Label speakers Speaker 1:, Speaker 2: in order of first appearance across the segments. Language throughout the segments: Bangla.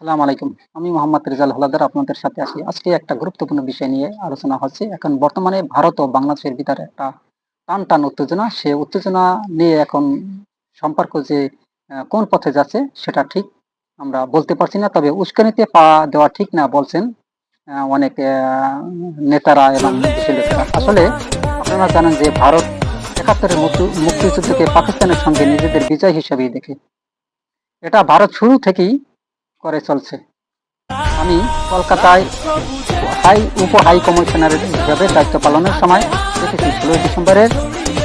Speaker 1: আসসালামু আলাইকুম। আমি মোহাম্মদ রেজাল হলাদার আপনাদের সাথে আছি। আজকে একটা গুরুত্বপূর্ণ বিষয় নিয়ে আলোচনা হচ্ছে। এখন বর্তমানে ভারত ও বাংলাদেশের ভিতরে একটা টান টান উত্তেজনা। সে উত্তেজনা নিয়ে এখন সম্পর্ক যে কোন পথে যাচ্ছে সেটা ঠিক আমরা বলতে পারছি না। তবে উস্কানিতে পা দেওয়া ঠিক না বলছেন অনেক নেতারা এবং আসলে আপনারা জানেন যে ভারত একাত্তরের মুক্তি- মুক্তিযুদ্ধকে পাকিস্তানের সঙ্গে নিজেদের বিজয় হিসেবেই দেখে। এটা ভারত শুরু থেকেই করে চলছে। আমি কলকাতায় হাই, উপ হাই কমিশনার হিসাবে দায়িত্ব পালনের সময় দেখেছি ষোলোই ডিসেম্বরের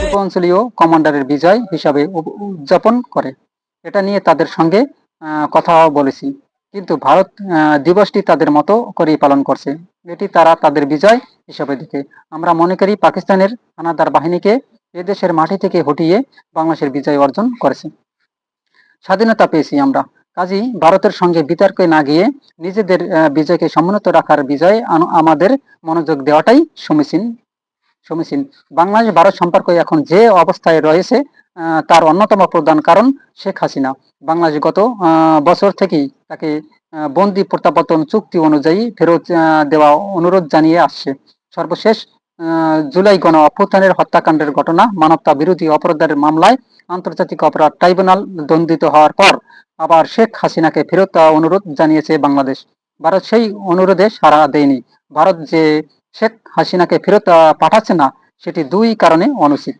Speaker 1: উপ অঞ্চলীয় কমান্ডারের বিজয় হিসাবে উদযাপন করে। এটা নিয়ে তাদের সঙ্গে কথা বলেছি। কিন্তু ভারত দিবসটি তাদের মতো করেই পালন করছে। এটি তারা তাদের বিজয় হিসাবে দেখে আমরা মনে করি পাকিস্তানের হানাদার বাহিনীকে এদেশের মাটি থেকে হটিয়ে বাংলাদেশের বিজয় অর্জন করেছে। স্বাধীনতা পেয়েছি আমরা। কাজী ভারতের সঙ্গে বিতর্কে না গিয়ে নিজেদের বিজয়কে সমুন্নত রাখার বিজয়ে আমাদের মনোযোগ দেওয়াটাই সমীচীন। সমীচীন। বাংলাদেশ, ভারত সম্পর্ক এখন যে অবস্থায় রয়েছে তার অন্যতম প্রধান কারণ শেখ হাসিনা। বাংলাদেশ গত বছর থেকেই তাকে বন্দি প্রত্যাবর্তন চুক্তি অনুযায়ী ফেরত দেওয়া অনুরোধ জানিয়ে আসছে। সর্বশেষ জুলাই গণ অভ্যুত্থানের হত্যাকাণ্ডের ঘটনা মানবতা বিরোধী অপরাধের মামলায় আন্তর্জাতিক অপরাধ ট্রাইব্যুনাল দণ্ডিত হওয়ার পর আবার শেখ হাসিনাকে ফেরত দেওয়া অনুরোধ জানিয়েছে বাংলাদেশ। ভারত সেই অনুরোধে সাড়া দেয়নি। ভারত যে শেখ হাসিনাকে ফেরত পাঠাচ্ছে না, সেটি দুই কারণে অনুচিত।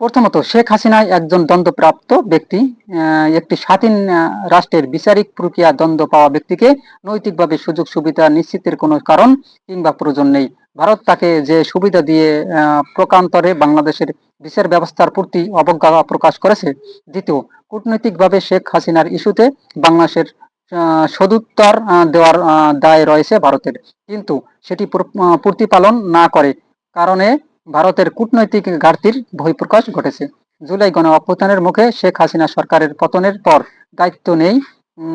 Speaker 1: প্রথমত শেখ হাসিনা একজন দ্বন্দ্বপ্রাপ্ত ব্যক্তি একটি স্বাধীন রাষ্ট্রের বিচারিক প্রক্রিয়া দ্বন্দ্ব পাওয়া ব্যক্তিকে নৈতিকভাবে সুযোগ সুবিধা নিশ্চিতের কোনো কারণ কিংবা প্রয়োজন নেই। ভারত তাকে যে সুবিধা দিয়ে প্রকান্তরে বাংলাদেশের বিচার ব্যবস্থার প্রতি অবজ্ঞা প্রকাশ করেছে, দ্বিতীয়, কূটনৈতিকভাবে শেখ হাসিনার ইস্যুতে বাংলাদেশের সদুত্তর দেওয়ার দায় রয়েছে ভারতের। কিন্তু সেটি প্রতিপালন না করে কারণে ভারতের কূটনৈতিক ঘাটতির বহিঃপ্রকাশ ঘটেছে। জুলাই গণ অভ্যুত্থানের মুখে শেখ হাসিনা সরকারের পতনের পর দায়িত্ব নেই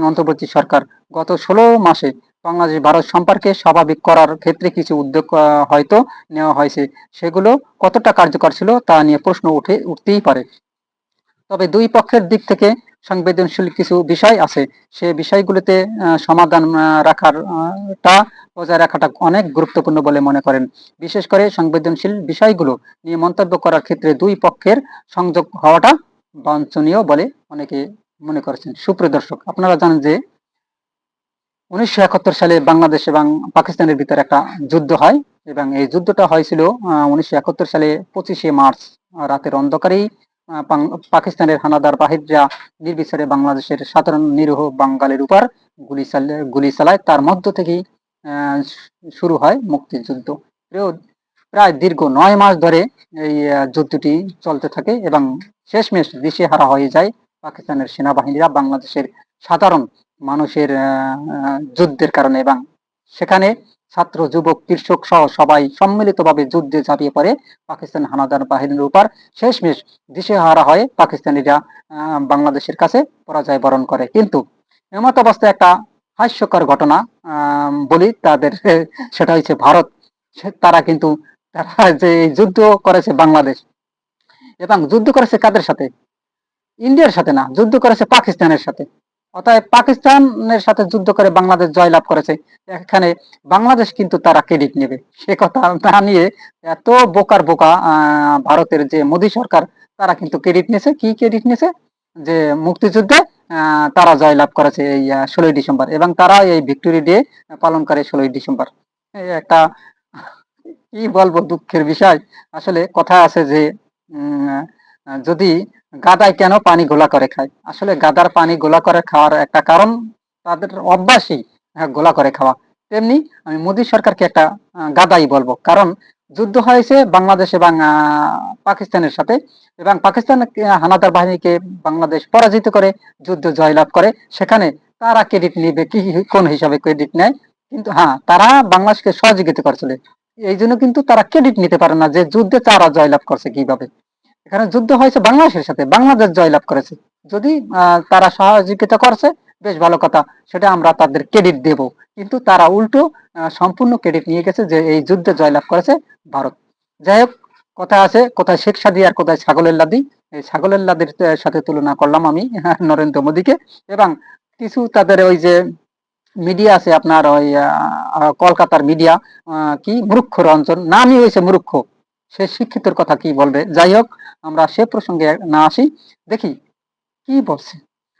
Speaker 1: অন্তর্বর্তী সরকার। গত ষোলো মাসে বাংলাদেশ ভারত সম্পর্কে স্বাভাবিক করার ক্ষেত্রে কিছু উদ্যোগ হয়তো নেওয়া হয়েছে। সেগুলো কতটা কার্যকর ছিল তা নিয়ে প্রশ্ন উঠে উঠতেই পারে। তবে দুই পক্ষের দিক থেকে সংবেদনশীল কিছু বিষয় আছে সে বিষয়গুলোতে সমাধান আহ, রাখার টা বজায় রাখাটা অনেক গুরুত্বপূর্ণ বলে মনে করেন। বিশেষ করে সংবেদনশীল বিষয়গুলো নিয়ে মন্তব্য করার ক্ষেত্রে দুই পক্ষের সংযোগ হওয়াটা বাঞ্ছনীয় বলে অনেকে মনে করেছেন। সুপ্রিয় দর্শক আপনারা জানেন যে উনিশশো একাত্তর সালে বাংলাদেশ এবং পাকিস্তানের ভিতরে একটা যুদ্ধ হয় এবং এই যুদ্ধটা হয়েছিল উনিশশো একাত্তর সালে পঁচিশে মার্চ রাতের অন্ধকারেই। পাকিস্তানের হানাদার বাহিররা নির্বিচারে বাংলাদেশের সাধারণ নিরীহ বাঙালির উপর গুলি চালিয়ে গুলি চালায়, তার মধ্য থেকেই শুরু হয় মুক্তিযুদ্ধ। প্রায় দীর্ঘ নয় মাস ধরে এই যুদ্ধটি চলতে থাকে এবং শেষমেশ দিশেহারা হয়ে যায় পাকিস্তানের সেনাবাহিনীরা বাংলাদেশের সাধারণ মানুষের যুদ্ধের কারণে এবং সেখানে ছাত্র, যুবক, কৃষক সহ সবাই সম্মিলিতভাবে যুদ্ধে ঝাঁপিয়ে পড়ে পাকিস্তান হানাদার বাহিনীর উপর। শেষমেশ দিশেহারা হয়ে পাকিস্তানিরা বাংলাদেশের কাছে পরাজয় বরণ করে। কিন্তু এমত অবস্থায় একটা হাস্যকর ঘটনা বলি তাদের, সেটা হচ্ছে ভারত। তারা কিন্তু, তারা যে যুদ্ধ করেছে বাংলাদেশ, এবং যুদ্ধ করেছে কাদের সাথে? ইন্ডিয়ার সাথে না, যুদ্ধ করেছে পাকিস্তানের সাথে। অতএব পাকিস্তানের সাথে যুদ্ধ করে বাংলাদেশ জয়লাভ করেছে। এখানে বাংলাদেশ কিন্তু তারা ক্রেডিট নেবে। সে কথা না নিয়ে এত বোকার বোকা ভারতের যে মোদী সরকার, তারা কিন্তু ক্রেডিট নিয়েছে। কি ক্রেডিট নিয়েছে? যে মুক্তিযুদ্ধে তারা জয়লাভ করেছে এই ষোলোই ডিসেম্বর এবং তারা এই ভিক্টোরি ডে পালন করে ষোলোই ডিসেম্বর। একটা, কি বলব দুঃখের বিষয়। আসলে কথা আছে যে যদি গাদায় কেন পানি গোলা করে খায়? আসলে গাদার পানি গোলা করে খাওয়ার একটা কারণ তাদের অভ্যাসই গোলা করে খাওয়া। তেমনি আমি মোদী সরকারকে একটা গাদাই বলব। কারণ যুদ্ধ হয়েছে বাংলাদেশ এবং পাকিস্তানের সাথে এবং পাকিস্তান হানাদার বাহিনীকে বাংলাদেশ পরাজিত করে, যুদ্ধ জয়লাভ করে। সেখানে তারা ক্রেডিট নিবে কি, কোন হিসাবে ক্রেডিট নেয়? কিন্তু হ্যাঁ তারা বাংলাদেশকে সহযোগিতা করছিল এই জন্য কিন্তু তারা ক্রেডিট নিতে পারে না যে যুদ্ধে তারা জয়লাভ করছে কীভাবে। এখানে যুদ্ধ হয়েছে বাংলাদেশের সাথে। বাংলাদেশ জয়লাভ করেছে। যদি তারা সহযোগিতা করছে, বেশ ভালো কথা। সেটা আমরা তাদের ক্রেডিট দেব। কিন্তু তারা উল্টো সম্পূর্ণ ক্রেডিট নিয়ে গেছে যে এই যুদ্ধে জয়লাভ করেছে ভারত। যাই হোক, কথা আছে, কোথায় শেখ সাদি আর কোথায় ছাগলের লাদি, এই ছাগলের লাদির সাথে তুলনা করলাম আমি, নরেন্দ্র মোদীকে। এবং কিছু তাদের ওই যে মিডিয়া আছে আপনার ওই কলকাতার মিডিয়া কি মূর্খ রঞ্জন নামই হয়েছে মূর্খ সে শিক্ষিতর কথা কি বলবে? যাই হোক, আমরা সে প্রসঙ্গে না আসি। দেখি, কি বলছে?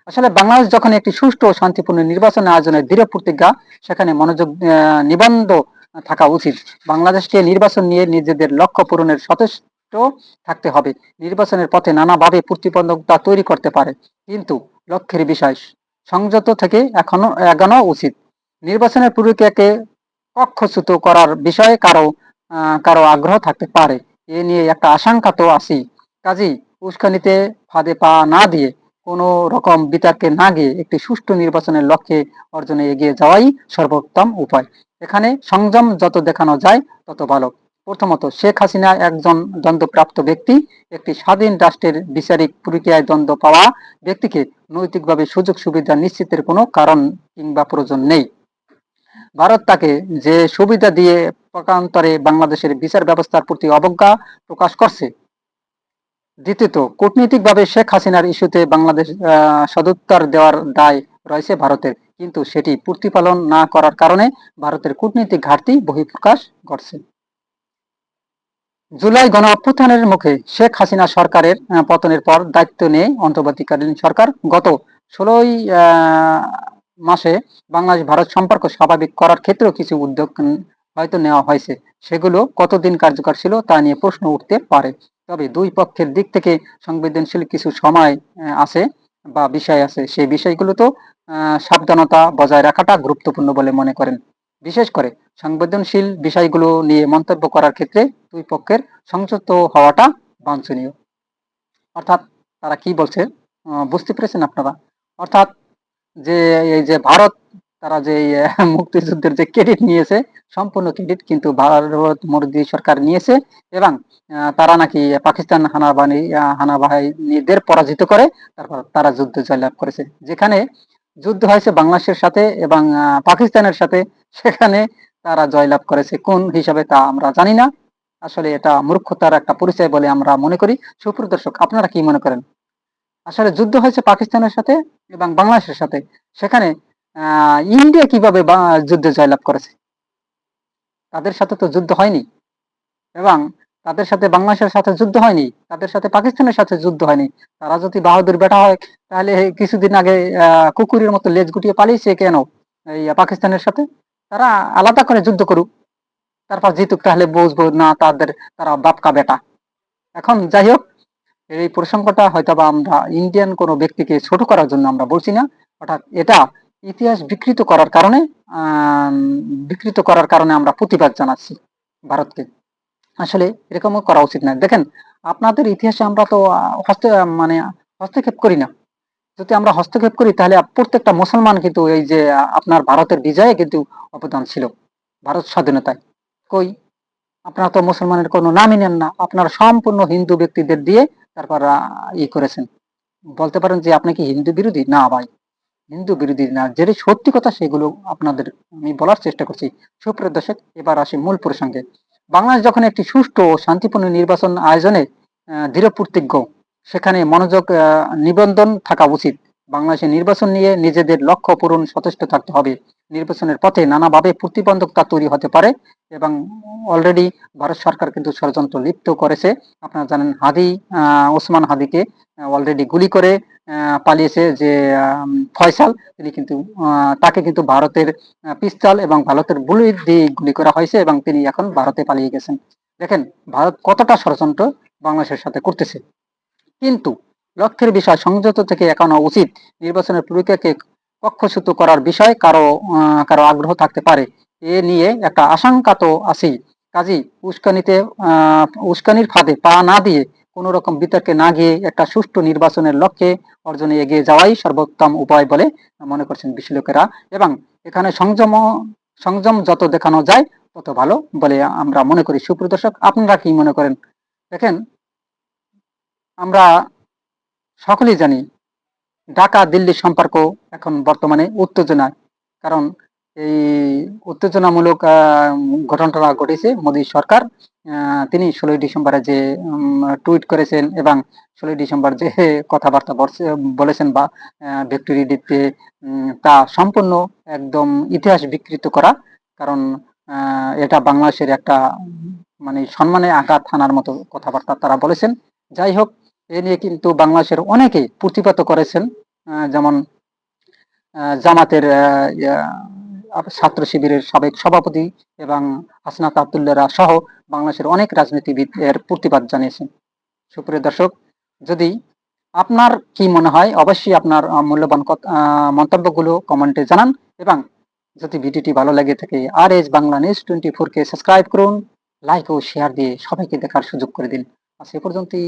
Speaker 1: আসলে বাংলাদেশ যখন একটি সুষ্ঠু ও শান্তিপূর্ণ নির্বাচন আয়োজনের দৃঢ় প্রতিজ্ঞা, সেখানে মনোযোগ নিবন্ধ থাকা উচিত। বাংলাদেশকে নির্বাচন নিয়ে নিজেদের লক্ষ্য পূরণের সচেষ্ট থাকতে হবে। নির্বাচনের পথে নানাভাবে প্রতিবন্ধকতা তৈরি করতে পারে। কিন্তু লক্ষ্যের বিষয় সংযত থেকে এখনও এগানো উচিত। নির্বাচনের প্রক্রিয়াকে কক্ষচ্যুত করার বিষয়ে কারও কারও আগ্রহ থাকতে পারে। এ নিয়ে একটা আশঙ্কা তো আছেই। কাজেই উস্কানিতে ফাঁদে পা না দিয়ে কোনো রকম বিতর্কে না গিয়ে একটি সুষ্ঠু নির্বাচনের লক্ষ্যে অর্জনে এগিয়ে যাওয়াই সর্বোত্তম উপায়। এখানে সংযম যত দেখানো যায়, তত ভালো। প্রথমত, শেখ হাসিনা একজন দ্বন্দ্বপ্রাপ্ত ব্যক্তি, একটি স্বাধীন রাষ্ট্রের বিচারিক প্রক্রিয়ায় দ্বন্দ্ব পাওয়া ব্যক্তিকে নৈতিকভাবে সুযোগ সুবিধা নিশ্চিতের কোনো কারণ কিংবা প্রয়োজন নেই। ভারত তাকে যে সুবিধা দিয়ে পক্ষান্তরে বাংলাদেশের বিচার ব্যবস্থার প্রতি অবজ্ঞা প্রকাশ করছে। দ্বিতীয়ত, কূটনীতিকভাবে শেখ হাসিনার ইস্যুতে বাংলাদেশ সদুত্তর দেওয়ার দায় রয়েছে ভারতের। কিন্তু সেটি প্রতিপালন না করার কারণে ভারতের কূটনীতিক ঘাটতি বহিঃপ্রকাশ ঘটছে জুলাই গণ অভ্যুত্থানের মুখে শেখ হাসিনা সরকারের পতনের পর দায়িত্ব নিয়ে অন্তর্বর্তীকালীন সরকার গত ষোলোই মাসে বাংলাদেশ ভারত সম্পর্ক স্বাভাবিক করার ক্ষেত্রেও কিছু উদ্যোগ হয়তো নেওয়া হয়েছে। সেগুলো কতদিন কার্যকর ছিল তা নিয়ে প্রশ্ন উঠতে পারে। তবে দুই পক্ষের দিক থেকে সংবেদনশীল কিছু সময় আছে বা বিষয় আছে। সেই বিষয়গুলো তো সাবধানতা বজায় রাখাটা গুরুত্বপূর্ণ বলে মনে করেন। বিশেষ করে সংবেদনশীল বিষয়গুলো নিয়ে মন্তব্য করার ক্ষেত্রে দুই পক্ষের সংযত হওয়াটা বাঞ্ছনীয়। অর্থাৎ তারা কি বলছে? বুঝতে পেরেছেন আপনারা? অর্থাৎ যে এই যে ভারত, তারা যে মুক্তিযুদ্ধের যে ক্রেডিট নিয়েছে, সম্পূর্ণ ক্রেডিট কিন্তু ভারত মোদী সরকার নিয়েছে এবং তারা নাকি পাকিস্তান হানাবাহিনী হানাবাহিনীদের পরাজিত করে, তারপর তারা যুদ্ধ জয়লাভ করেছে। যেখানে যুদ্ধ হয়েছে বাংলাদেশের সাথে এবং পাকিস্তানের সাথে, সেখানে তারা জয়লাভ করেছে। কোন হিসাবে তা আমরা জানি না। আসলে এটা মূর্খতার একটা পরিচয় বলে আমরা মনে করি। সুপ্রিয় দর্শক আপনারা কি মনে করেন? আসলে যুদ্ধ হয়েছে পাকিস্তানের সাথে এবং বাংলাদেশের সাথে। সেখানে ইন্ডিয়া কীভাবে যুদ্ধে জয়লাভ করেছে? তাদের সাথে তো যুদ্ধ হয়নি। এবং তাদের সাথে বাংলাদেশের সাথে যুদ্ধ হয়নি, তাদের সাথে পাকিস্তানের সাথে যুদ্ধ হয়নি। তারা যদি বাহাদুর বেটা হয়, তাহলে কিছুদিন আগে কুকুরের মতো লেজ গুটিয়ে পালিয়েছে কেন এই পাকিস্তানের সাথে? তারা আলাদা করে যুদ্ধ করুক। তারপর জিতুক, তাহলে বুঝব না তাদের, তারা বাপকা বেটা। এখন যাই হোক এই প্রসঙ্গটা হয়তো বা আমরা ইন্ডিয়ান কোনো ব্যক্তিকে ছোট করার জন্য আমরা বলছি না। অর্থাৎ এটা ইতিহাস বিকৃত করার কারণে বিকৃত করার কারণে আমরা প্রতিবাদ জানাচ্ছি ভারতকে। আসলে এরকমও করা উচিত না। দেখেন, আপনাদের ইতিহাসে আমরা তো হস্ত মানে হস্তক্ষেপ করি না। যদি আমরা হস্তক্ষেপ করি, তাহলে প্রত্যেকটা মুসলমান কিন্তু এই যে আপনার ভারতের বিজয়ে কিন্তু অবদান ছিল ভারত স্বাধীনতায়। কই? আপনারা তো মুসলমানের কোনো নামই নেন না। আপনারা সম্পূর্ণ হিন্দু ব্যক্তিদের দিয়ে তারপর ই করেছেন। বলতে পারেন যে আপনি কি হিন্দু বিরোধী? না ভাই, হিন্দু বিরোধী না। যেটা সত্যি কথা সেগুলো আপনাদের আমি বলার চেষ্টা করছি। সুপ্রিয় দর্শক, এবার আসি মূল প্রসঙ্গে। বাংলাদেশ যখন একটি সুষ্ঠু ও শান্তিপূর্ণ নির্বাচন আয়োজনে দৃঢ়প্রতিজ্ঞ দৃঢ় প্রতিজ্ঞ সেখানে মনোযোগ নিবন্ধন থাকা উচিত। বাংলাদেশের নির্বাচন নিয়ে নিজেদের লক্ষ্য পূরণ সচেষ্ট থাকতে হবে। নির্বাচনের পথে নানাভাবে প্রতিবন্ধকতা তৈরি হতে পারে এবং অলরেডি ভারত সরকার কিন্তু ষড়যন্ত্র লিপ্ত করেছে। আপনারা জানেন হাদি ওসমান হাদিকে অলরেডি গুলি করে পালিয়েছে যে ফয়সাল। তিনি কিন্তু তাকে কিন্তু ভারতের পিস্তল এবং ভারতের বুলেট দিয়ে গুলি করা হয়েছে এবং তিনি এখন ভারতে পালিয়ে গেছেন। দেখেন, ভারত কতটা ষড়যন্ত্র বাংলাদেশের সাথে করতেছে। কিন্তু লক্ষ্যের বিষয় সংযত থেকে একানো উচিত। নির্বাচনের প্রক্রিয়াকে কক্ষচ্যুত করার বিষয়ে কারও কারও আগ্রহ থাকতে পারে। এ নিয়ে একটা আশঙ্কা তো আছেই। কাজী উস্কানিতে উস্কানির ফাঁদে পা না দিয়ে কোনো রকম বিতর্কে না গিয়ে একটা সুষ্ঠু নির্বাচনের লক্ষ্যে অর্জনে এগিয়ে যাওয়াই সর্বোত্তম উপায় বলে মনে করছেন বিশ্লেষকেরা। এবং এখানে সংযম সংযম যত দেখানো যায় তত ভালো বলে আমরা মনে করি। সুপ্রদর্শক আপনারা কি মনে করেন? দেখেন, আমরা সকলেই জানি ঢাকা, দিল্লি সম্পর্ক এখন বর্তমানে উত্তেজনায় কারণ এই উত্তেজনামূলক ঘটনাটা ঘটেছে মোদী সরকার। তিনি ষোলোই ডিসেম্বরে যে টুইট করেছেন এবং ষোলোই ডিসেম্বর যে কথাবার্তা বলছে- বলেছেন বা ভিক্টোরি দিতে তা সম্পূর্ণ একদম ইতিহাস বিকৃত করা। কারণ এটা বাংলাদেশের একটা মানে সম্মানে আঘাত হানার মতো কথাবার্তা তারা বলেছেন। যাই হোক এ নিয়ে কিন্তু বাংলাদেশের অনেকে প্রতিবাদ করেছেন যেমন জামাতের ছাত্র শিবিরের সাবেক সভাপতি এবং হাসনাত আবদুল্লারা সহ বাংলাদেশের অনেক রাজনীতিবিদ এর প্রতিবাদ জানিয়েছেন। সুপ্রিয় দর্শক, যদি আপনার কি মনে হয়, অবশ্যই আপনার মূল্যবান মন্তব্যগুলো কমেন্টে জানান এবং যদি ভিডিওটি ভালো লাগে থাকে R S Bangla news twenty four কে সাবস্ক্রাইব করুন লাইক ও শেয়ার দিয়ে সবাইকে দেখার সুযোগ করে দিন। আজ এ পর্যন্তই।